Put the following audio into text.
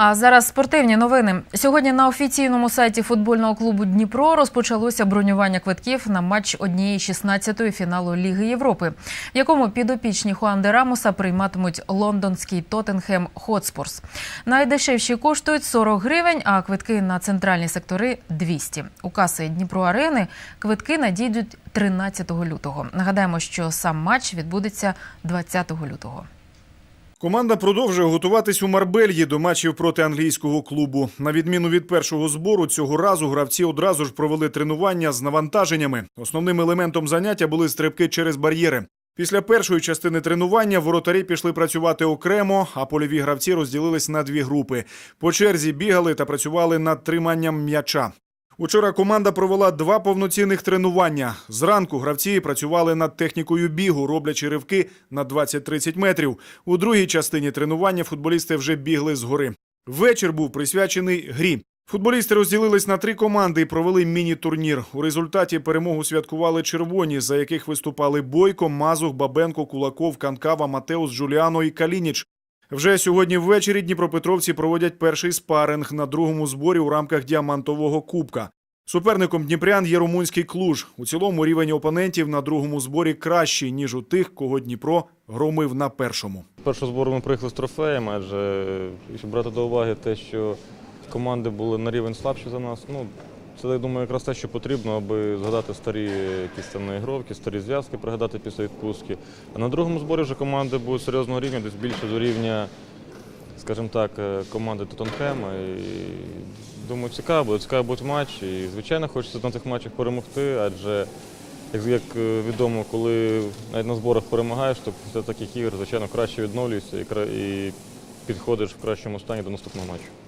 А зараз спортивні новини. Сьогодні на офіційному сайті футбольного клубу Дніпро розпочалося бронювання квитків на матч однієї 16-ї фіналу Ліги Європи, якому підопічні Хуан Рамоса прийматимуть лондонський Тоттенхем Хотспорс. Найдешевші коштують 40 гривень, а квитки на центральні сектори 200. У каси Дніпро Арени квитки надійдуть 13 лютого. Нагадаємо, що сам матч відбудеться 20 лютого. Команда продовжує готуватись у Марбельї до матчів проти англійського клубу. На відміну від першого збору, цього разу гравці одразу ж провели тренування з навантаженнями. Основним елементом заняття були стрибки через бар'єри. Після першої частини тренування воротарі пішли працювати окремо, а польові гравці розділились на дві групи. По черзі бігали та працювали над триманням м'яча. Учора команда провела два повноцінних тренування. Зранку гравці працювали над технікою бігу, роблячи ривки на 20-30 метрів. У другій частині тренування футболісти вже бігли згори. Вечір був присвячений грі. Футболісти розділились на три команди і провели міні-турнір. У результаті перемогу святкували червоні, за яких виступали Бойко, Мазух, Бабенко, Кулаков, Канкава, Матеус, Джуліано і Калініч. Вже сьогодні ввечері Дніпропетровці проводять перший спаринг на другому зборі у рамках діамантового кубка. Суперником Дніпрян є румунський клуж. У цілому рівень опонентів на другому зборі кращий, ніж у тих, кого Дніпро громив на першому. Першого збору ми приїхали з трофеєм, адже брати до уваги те, що команди були на рівень слабші за нас. Ну, це, я думаю, якраз те, що потрібно, аби згадати старі якісь там наігровки, старі зв'язки, пригадати після відпустки. А на другому зборі вже команди будуть серйозного рівня, десь більше до рівня, скажімо так, е, команди Тоттенхема. І думаю, цікаво буде, цікаво буде матч. І, звичайно, хочеться на цих матчах перемогти, адже як, як е, відомо, коли навіть на зборах перемагаєш, то після таких ігор, звичайно, краще відновлюєшся і, і підходиш в кращому стані до наступного матчу.